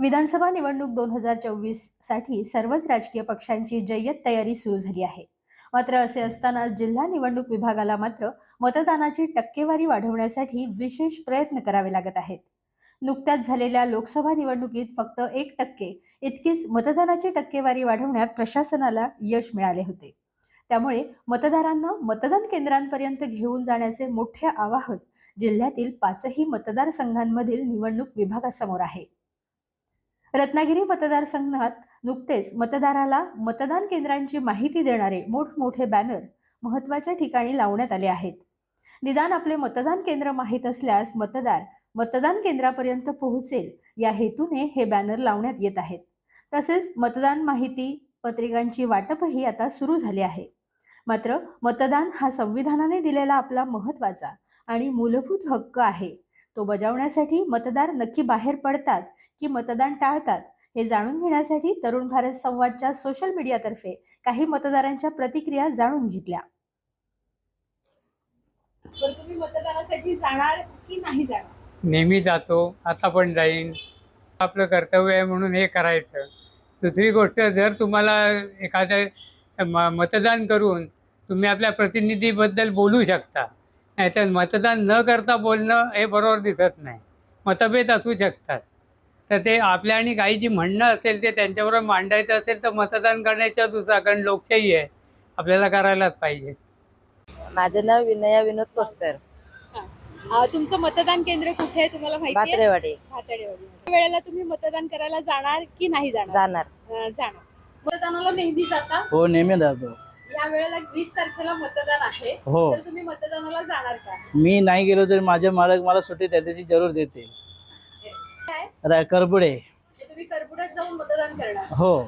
विधानसभा निवडणूक दोन हजार चोवीससाठी सर्वच राजकीय पक्षांची जय्यत तयारी सुरू झाली आहे. मात्र असे असताना जिल्हा निवडणूक विभागाला मात्र मतदानाची टक्केवारी वाढवण्यासाठी विशेष प्रयत्न करावे लागत आहेत. नुकत्याच झालेल्या लोकसभा निवडणुकीत फक्त एक टक्के इतकीच मतदानाची टक्केवारी वाढवण्यात प्रशासनाला यश मिळाले होते. त्यामुळे मतदारांना मतदान केंद्रांपर्यंत घेऊन जाण्याचे मोठे आवाहन जिल्ह्यातील पाचही मतदारसंघांमधील निवडणूक विभागासमोर आहे. रत्नागिरी मतदारसंघात नुकतेच मतदाराला मतदान केंद्रांची माहिती देणारे मोठमोठे बॅनर महत्त्वाच्या ठिकाणी लावण्यात आले आहेत. निदान आपले मतदान केंद्र माहीत असल्यास मतदार मतदान केंद्रापर्यंत पोहोचेल या हेतूने हे बॅनर लावण्यात येत आहेत. तसेच मतदान माहिती पत्रिकांची वाटपही आता सुरू झाली आहे. मात्र मतदान हा संविधानाने दिलेला आपला महत्त्वाचा आणि मूलभूत हक्क आहे. तो बजावण्यासाठी मतदार नक्की बाहेर पडतात की मतदान टाळतात हे जाणून घेण्यासाठी तरुण भारत संवादच्या सोशल मीडियातर्फे काही मतदारांच्या प्रतिक्रिया जाणून घेतल्या. तर तुम्ही मतदानासाठी जाणार की नाही जाणार? नेहमी जातो आता पण जाईन. आपलं कर्तव्य आहे म्हणून हे करायचं. दुसरी गोष्ट जर तुम्हाला एखाद्या मतदान करून तुम्ही आपल्या प्रतिनिधीबद्दल बोलू शकता नाहीतर मतदान न करता बोलणं हे बरोबर दिसत नाही. मतभेद असू शकतात. तर ते आपल्या आणि काही जी म्हणणं असेल ते त्यांच्याबरोबर मांडायचं असेल तर मतदान करण्याच्या दुसरा कारण लोकशाही आहे. आपल्याला करायलाच पाहिजे. माझं नाव विनया विनोद पोस्कर अं, तुमचं मतदान केंद्र कुठे आहे तुम्हाला माहिती आहे? बात्रेवाडी भातडेवाडी. या वेळेला तुम्ही मतदान करायला जाणार की नाही जाणार? जाणार. अं, जाणार. मतदानाला नेहमी जाता? हो नेहमी जातो. या वेळेला वीस तारखेला मतदान आहे. हो. तर तुम्ही मतदानाला जाणार का? मी नाही गेलो तरी माझे मालक मला सुट्टी त्या दिवशी जरूर देतील. काय? रा- करबुडे. तर तुम्ही करपुड्यात जाऊन मतदान करणार. हो.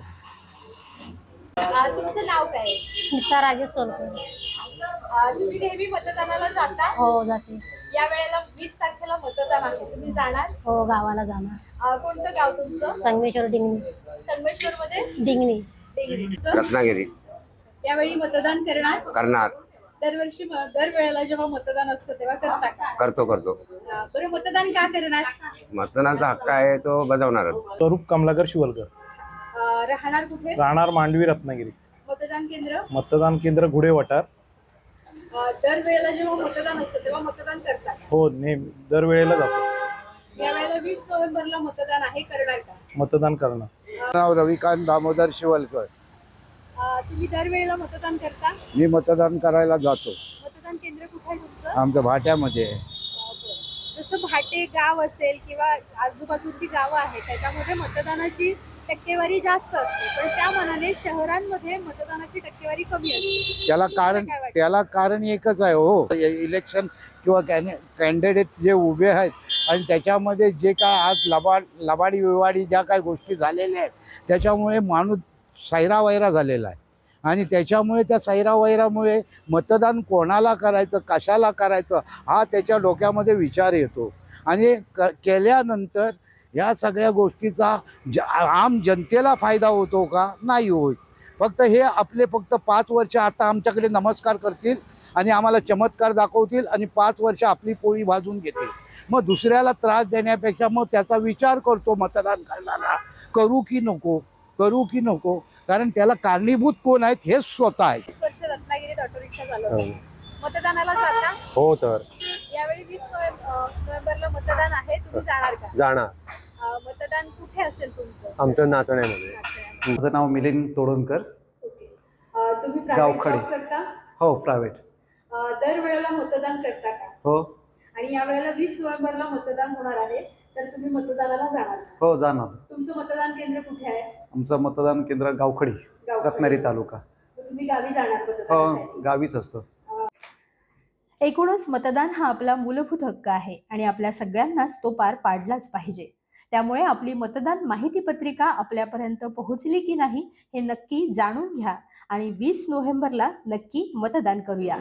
तुमचं नाव काय? आहे? स्मिता राजेश सोलकर. तुम्ही नेहमी मतदानाला जाता? हो जाते. या वेळेला वीस तारखेला मतदान आहे. तुम्ही जाणार? हो गावाला जाणार. कोणतं गाव तुमचं? संगमेश्वर डिंगणी. संगमेश्वर मध्ये डिंगणी. रत्नागिरी. यावेळी मतदान करणार? करणार. दरवर्षी म- दरवेळेला जेव्हा मतदान असतं तेव्हा करता का? करतो करतो. अं, बरं मतदान का करणार? मतदानाचा हक्क आहे तो बजावणारच. स्वरूप कमलाकर शिवलकर. अं, राहणार कुठे? राहणार मांडवी रत्नागिरी. मतदान केंद्र? मतदान केंद्र घुडे वटार. अं, दरवेळेला जेव्हा मतदान असतं तेव्हा मतदान करता का? हो नेहमी. दरवेळेला जातो. यावेळेला वीस नोव्हेंबरला मतदान आहे करणार का? मतदान करणं नाव रविकांत दामोदर शिवलकर. अं, तुम्ही दरवेळेला मतदान करता मी मतदान करायला जातो मतदान केंद्र कुठे आहे तुमचं आमचं भाट्यामध्ये आहे. अं, बरं. जसं भाटे गाव असेल किंवा आजूबाजूची गावं आहेत त्याच्यामध्ये मतदानाची टक्केवारी जास्त असते पण त्या मनाने शहरांमध्ये मतदानाची टक्केवारी कमी असते त्याला कारण काय वाटतं? त्याला कारण एकच आहे हो इलेक्शन किंवा कॅन्डिडेट जे उभे आहेत आणि त्याच्यामध्ये जे काय आज लबाड लबाडी विवाडी ज्या काय गोष्टी झालेल्या आहेत त्याच्यामुळे माणूस सैरावैरा झालेला आहे. आणि त्याच्यामुळे त्या सैरावैरामुळे मतदान कोणाला करायचं कशाला करायचं हा त्याच्या डोक्यामध्ये विचार येतो. आणि क केल्यानंतर या सगळ्या गोष्टीचा ज आम जनतेला फायदा होतो का? नाही होत. फक्त हे आपले फक्त पाच वर्ष आता आमच्याकडे नमस्कार करतील आणि आम्हाला चमत्कार दाखवतील आणि पाच वर्ष आपली पोळी भाजून घेतील. मग दुसऱ्याला त्रास देण्यापेक्षा मग त्याचा विचार करतो मतदान करणारा. करू की नको? करू की नको? कारण त्याला कारणीभूत कोण आहेत हेच स्वतः आहेत. वीस वर्ष रत्नागिरीत ऑटो रिक्षा चालवते मतदानाला जाता? हो तर. यावेळी वीस नोव्हेंबरला मतदान आहे. तुम्ही जाणार का? जाणार. अं, मतदान कुठे असेल तुमचं? आमचं नाचण्यामध्ये. माझं नाव मिलिंद तोडणकर. अं, तुम्ही private गावखडे. job करता? हो प्रायव्हेट. अं, दरवेळेला मतदान करता का? हो. आणि या वेळेला वीस नोव्हेंबरला मतदान होणार आहे. तर तुम्ही मतदानाला जाणार? हो जाणार. तुमचं मतदान केंद्र कुठे आहे? आमचं मतदान केंद्र गावखडी गावखडे. रत्नागिरी तालुका. तर तुम्ही गावी जाणार हो गावीच असतो. एकूणच मतदान हा आपला मूलभूत हक्क आहे आणि आपल्या सगळ्यांनाच तो पार पाडलाच पाहिजे. त्यामुळे आपली मतदान माहिती पत्रिका आपल्यापर्यंत पोहोचली की नाही हे नक्की जाणून घ्या आणि वीस नोव्हेंबरला नक्की मतदान करूया.